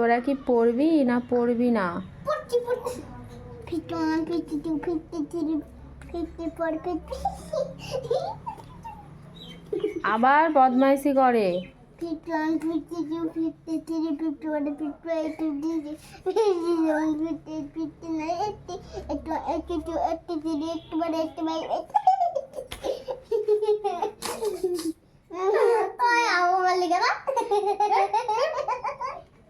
এবার কি পড়বি না পড়বি না? পড়ছি পড়ছি। Fifty one fifty two fifty three fifty four fifty আবার বদমাইশি করে। Fifty one fifty two fifty three fifty one fifty eight fifty fifty seven fifty eight fifty nine eighty eighty eighty two eighty three eighty one eighty five ওই আবু মালিক না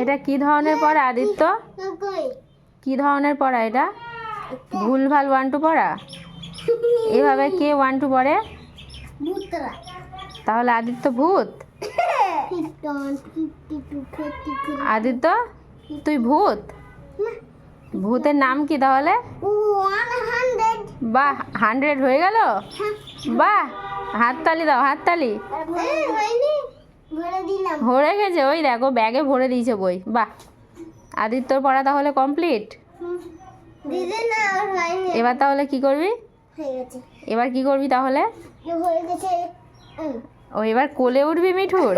এটা কি ধরনের পড়া আদিত্য? কি ধরনের পড়া এটা? ভুলভাল ওয়ান টু পড়া? এভাবে কে ওয়ান টু পড়ে? তাহলে আদিত্য ভূত? আদিত্য তুই ভূত? ভূতের নাম কি তাহলে? বাহ হান্ড্রেড হয়ে গেল? বাহ। হাততালি দাও হাততালি ভরে গেছে ওই দেখো ব্যাগে ভরে দিয়েছে বই বাহ আদিত্যর পড়া তাহলে কমপ্লিট এবার তাহলে কি করবি এবার কি করবি তাহলে হয়ে। ও এবার কোলে উঠবি মিঠুর